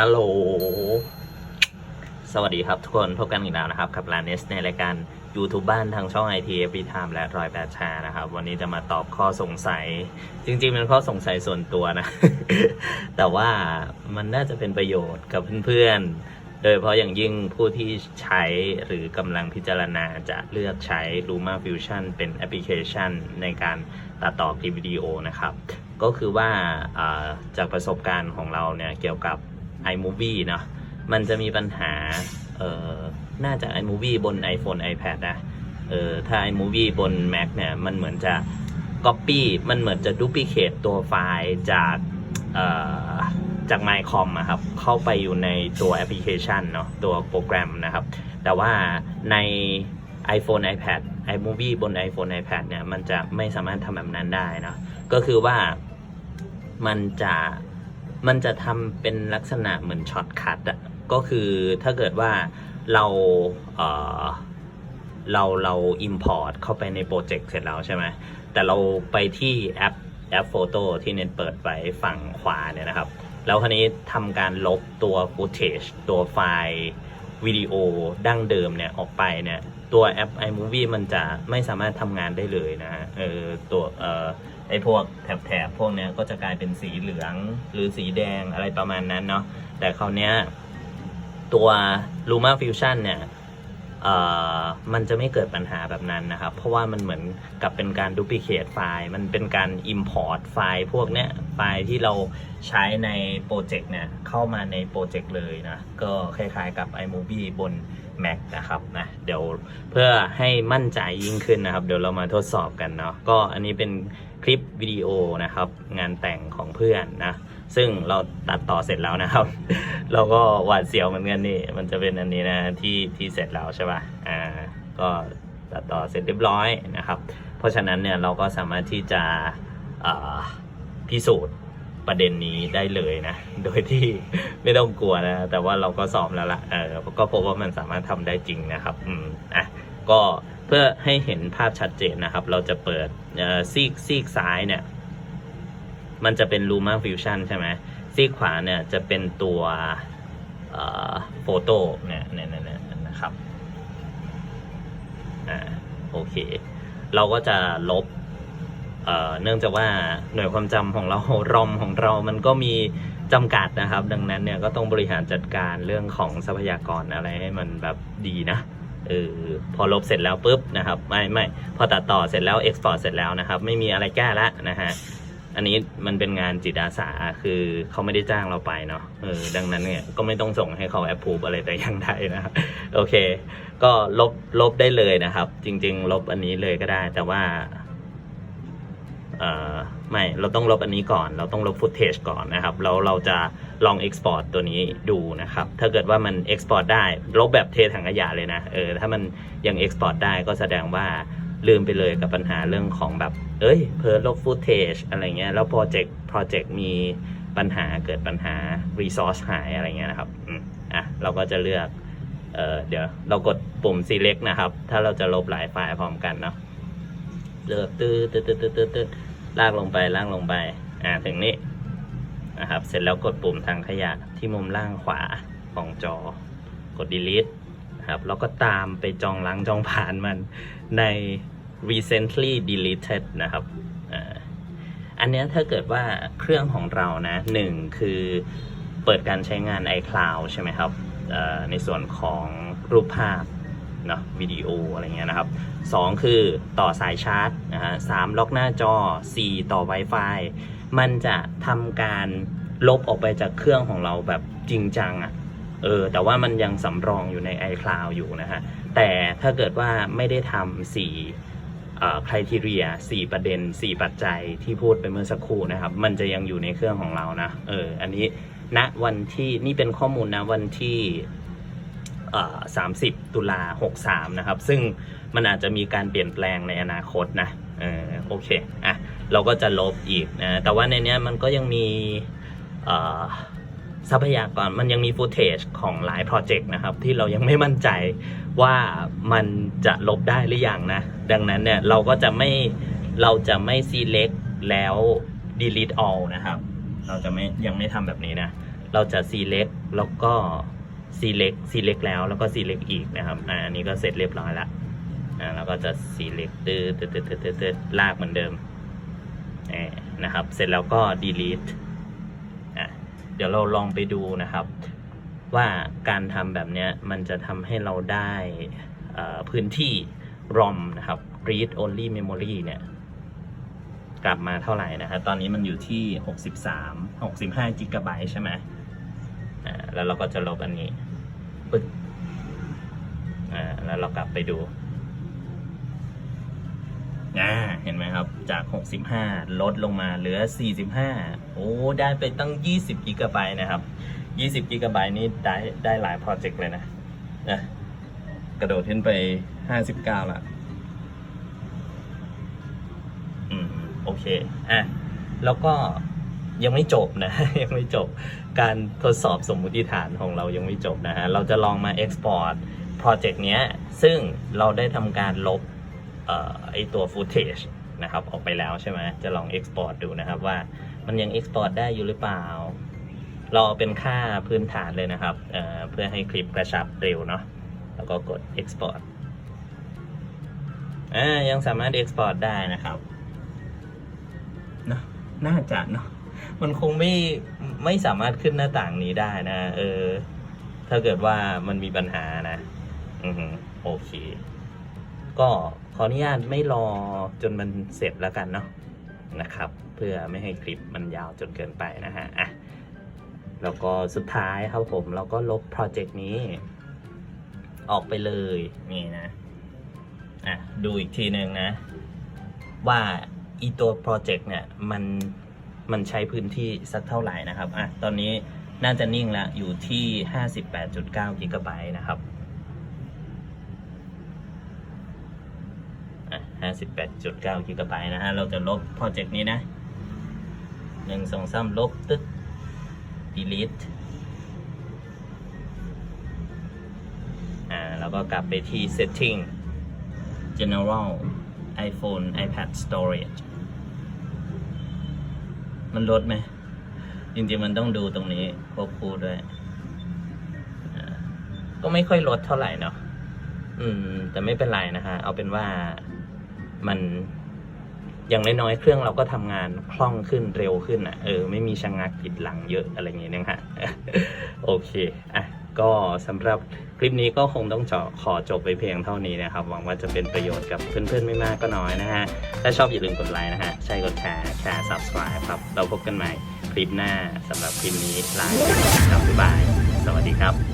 ฮัลโหล สวัสดีครับทุกคน พบกันอีกแล้วนะครับ กับลานเนสในรายการ YouTube บ้านทางช่อง IT Every Time และรอยแปดชานะครับ วันนี้จะมาตอบข้อสงสัย จริงๆเป็นข้อสงสัยส่วนตัวนะ แต่ว่ามันน่าจะเป็นประโยชน์กับเพื่อนๆ โดยเฉพาะอย่างยิ่งผู้ที่ใช้หรือกำลังพิจารณาจะเลือกใช้ Luma Fusion เป็นแอปพลิเคชันในการตัดต่อคลิปวิดีโอนะครับก็คือว่าอ่าจากประสบการณ์ของเราเนี่ยเกี่ยวกับ iMovie เนาะมันจะมีปัญหาเอ่อน่าจะ iMovie บน iPhone iPad นะเออถ้า iMovie บน Mac เนี่ยมันเหมือนจะ Copy มันเหมือนจะ Duplicate ตัวไฟล์จากเอ่อจาก MyCom อะครับ เข้าไปอยู่ในตัวแอปพลิเคชันเนาะตัวโปรแกรมนะครับ แต่ว่าใน iPhone iPad iMovie บน iPhone iPad เนี่ย มันจะไม่สามารถทำแบบนั้นได้นะ ก็คือว่ามันจะ มันจะทำเป็นลักษณะเหมือนช็อตคัทอะก็คือถ้าเกิดว่าเราเอ่อเราเรา import เข้าไปในโปรเจกต์เสร็จแล้วใช่ไหมแต่เราไปที่แอปแอปโฟโต้ที่เน็ตเปิดไว้ฝั่งขวาเนี่ยนะครับ แล้วคราวนี้ทำการลบตัว footage ตัวไฟล์วิดีโอดั้งเดิมเนี่ยออกไปเนี่ย ตัวแอป iMovie มันจะไม่สามารถทำงานได้เลยนะฮะเออตัวเอ่อ ไอ้พวกแถบๆพวกเนี้ยก็จะกลายเป็นสีเหลืองหรือสีแดงอะไรประมาณนั้นเนาะแต่คราวเนี้ยตัว Luma Fusion เนี่ยเอ่อมันจะไม่เกิดปัญหาแบบนั้นนะครับ เพราะว่ามันเหมือนกับเป็นการดูพิเคทไฟล์ มันเป็นการ import ไฟล์พวกเนี้ยไฟล์ที่เรา ใช้ในโปรเจกต์เนี่ยเข้ามาในโปรเจกต์เลยนะ ก็คล้ายๆกับ iMovie บน Mac นะครับนะเดี๋ยวเพื่อให้มั่นใจยิ่งขึ้นนะครับ เดี๋ยวเรามาทดสอบกันเนาะก็อันนี้เป็นคลิปวิดีโอนะครับ งานแต่งของเพื่อนนะ ซึ่งเราตัดต่อเสร็จแล้วนะครับ เราก็หวาดเสียวเหมือนกันนี่ มันจะเป็นอันนี้นะที่ที่เสร็จแล้วใช่ป่ะอ่าก็ตัดต่อเสร็จเรียบร้อยนะครับ เพราะฉะนั้นเนี่ยเราก็สามารถที่จะพิสูจน์ ประเด็นนี้ได้เลยนะ โดยที่ไม่ต้องกลัวนะ แต่ว่าเราก็ซ้อมแล้วละเออก็พบว่ามันสามารถทำได้จริงนะครับ อืมอะก็เพื่อให้เห็นภาพชัดเจนนะครับ เราจะเปิดเอ่อซีกซีกซ้ายเนี่ย มันจะเป็น Luma Fusion ใช่ไหมซีกขวาเนี่ยจะเป็นตัวโฟโต้เนี่ยเนี่ยเนี่ยนะครับอ่าโอเค เราก็จะลบ เนื่องจากว่าหน่วยความจำของเรารอมของเรามันก็มีจำกัดนะครับ ดังนั้นเนี่ยก็ต้องบริหารจัดการเรื่องของทรัพยากรอะไรให้มันแบบดีนะเออพอลบเสร็จแล้วปุ๊บนะครับ ไม่ไม่พอตัดต่อเสร็จแล้ว export เสร็จแล้วนะครับ ไม่มีอะไรแก้ล้วนะฮะอันนี้มันเป็นงานจิตอาสาคือเขาไม่ได้จ้างเราไปเนาะเออดังนั้นเนี่ยก็ไม่ต้องส่งให้เขา approve อะไรแต่อย่างใดนะครับโอเค ก็ลบลบได้เลยนะครับ จริง ๆ ลบอันนี้เลยก็ได้ แต่ว่า ไม่ เราต้องลบอันนี้ก่อน เราต้องลบฟุตเทจก่อนนะครับ แล้วเราจะลอง Export ตัวนี้ดูนะครับ ถ้าเกิดว่ามัน Export ได้ ลบแบบเทถังขยะเลยนะ เออ ถ้ามันยัง Export ได้ก็แสดงว่าลืมไปเลยกับปัญหาเรื่องของแบบ เอ้ย เพอลบฟุตเทจอะไรเงี้ย แล้วโปรเจกต์ โปรเจกต์มีปัญหาเกิดปัญหา Resource หายอะไรเงี้ยนะครับ อะ เราก็จะเลือก เออเดี๋ยว เรากดปุ่ม select นะครับ ถ้าเราจะลบหลายไฟล์พร้อมกันเนาะ เลือกตื้อตื้อตื้อตื้อตื้อตื้อลากลงไปลากลงไป อ่าถึงนี้นะครับ เสร็จแล้วกดปุ่มทางขยะที่มุมล่างขวาของจอ กด delete นะครับ แล้วก็ตามไปจองล้างจองผ่านมันใน recently deleted นะครับอ่าอันนี้ถ้าเกิดว่าเครื่องของเรานะหนึ่งคือเปิดการใช้งาน iCloud ใช่ไหมครับเอ่อในส่วนของรูปภาพ เนาะวิดีโออะไรเงี้ยนะครับสองคือต่อสายชาร์จนะฮะสามล็อกหน้าจอสี่ต่อ Wi-Fi มันจะทำการลบออกไปจากเครื่องของเราแบบจริงจังอะ่ะเออแต่ว่ามันยังสำรองอยู่ใน iCloud อยู่นะฮะแต่ถ้าเกิดว่าไม่ได้ทำสี่ครทีเรียสี่ประเด็นสี่ปัจจัยที่พูดไปเมื่อสักครู่นะครับ มันจะยังอยู่ในเครื่องของเรานะ เออ อันนี้ณวันที่นี่เป็นข้อมูลนะวันที่ สามสิบตุลาหกสามนะครับ ซึ่งมันอาจจะมีการเปลี่ยนแปลงในอนาคตนะเออโอเคอะเราก็จะลบอีกนะแต่ว่าในเนี้ยมันก็ยังมีทรัพยากรมันยังมีฟุตเทจของหลายโปรเจกต์นะครับ ที่เรายังไม่มั่นใจว่ามันจะลบได้หรือยังนะ ดังนั้นเนี่ยเราก็จะไม่เราจะไม่ select แล้ว delete all นะครับ เราจะไม่ยังไม่ทำแบบนี้นะ เราจะ select แล้วก็ select select แล้วแล้วก็ select อีกนะครับอ่าอันนี้ก็เสร็จเรียบร้อยล้วอ่าแล้วก็จะ select ตืดตืดตืดตืดตืดลากเหมือนเดิมนะครับ เสร็จแล้วก็ delete อะเดี๋ยวเราลองไปดูนะครับ ว่าการทำแบบนี้มันจะทำให้เราได้พื้นที่ ROM นะครับ read only memory เนี่ย กลับมาเท่าไหร่นะครับ ตอนนี้มันอยู่ที่ 63 65กิกะไบต์ใช่ไหมอ่าแล้วเราก็จะลบอันนี้ ปึ๊บอ่าแล้วเรากลับไปดูอ่าเห็นไหมครับ จาก 65 ลดลงมาเหลือ 45 โอ้ ได้ไปตั้ง 20 กิกะไบต์นะครับ 20 กิกะไบต์นี่ได้ได้หลายโปรเจกต์เลยนะนะกระโดดขึ้นไป 59 ละอืม โอเค อะ แล้วก็ ยังไม่จบนะ ยังไม่จบการทดสอบสมมุติฐานของเรายังไม่จบนะฮะ เราจะลองมา export โปรเจกต์เนี้ย ซึ่งเราได้ทำการลบออไอตัว footage นะครับ ออกไปแล้วใช่ไหมจะลอง export ดูนะครับว่ามันยัง export ได้อยู่หรือเปล่า เราเอาเป็นค่าพื้นฐานเลยนะครับเเพื่อให้คลิปกระชับเร็วเนาะแล้วก็กด export อ่ายังสามารถ export ได้นะครับเนอะน่าจะเนาะ มันคงไม่ไม่สามารถขึ้นหน้าต่างนี้ได้นะ เออ ถ้าเกิดว่ามันมีปัญหานะ อือโอเค ก็ขออนุญาตไม่รอจนมันเสร็จแล้วกันเนาะนะครับ เพื่อไม่ให้คลิปมันยาวจนเกินไปนะฮะอะแล้วก็สุดท้ายครับผมเราก็ลบโปรเจกต์นี้ ออกไปเลยนี่นะอะดูอีกทีหนึ่งนะ ว่าอีตัวโปรเจกต์เนี่ยมัน มันใช้พื้นที่สักเท่าไหร่นะครับอะตอนนี้น่าจะนิ่งแล้วอยู่ที่ 58.9กิกะไบต์นะครับอะ58.9กิกะไบต์นะฮะ เราจะลบโปรเจกต์นี้นะหนึ่งสองสามลบตึ๊ด delete อ่า แล้วก็กลับไปที่ setting general iPhone iPad storage มันลดไหม จริงๆมันต้องดูตรงนี้ควบคู่ด้วย ก็ไม่ค่อยลดเท่าไหร่เนาะอืม แต่ไม่เป็นไรนะฮะ เอาเป็นว่ามันอย่างน้อยๆ เครื่องเราก็ทำงานคล่องขึ้นเร็วขึ้นอะ เออ ไม่มีชะงงักผิดหลังเยอะอะไรอย่างเงี้ยนะฮะ โอเค อะ ก็สำหรับ คลิปนี้ก็คงต้องขอจบไปเพียงเท่านี้นะครับ หวังว่าจะเป็นประโยชน์กับเพื่อนๆ ไม่มากก็น้อยนะฮะ ถ้าชอบอย่าลืมกดไลค์นะฮะ ใช่กดแชร์ แชร์ subscribe ครับ เราพบกันใหม่คลิปหน้าสำหรับคลิปนี้ลาไปก่อนครับบ๊ายบาย สวัสดีครับ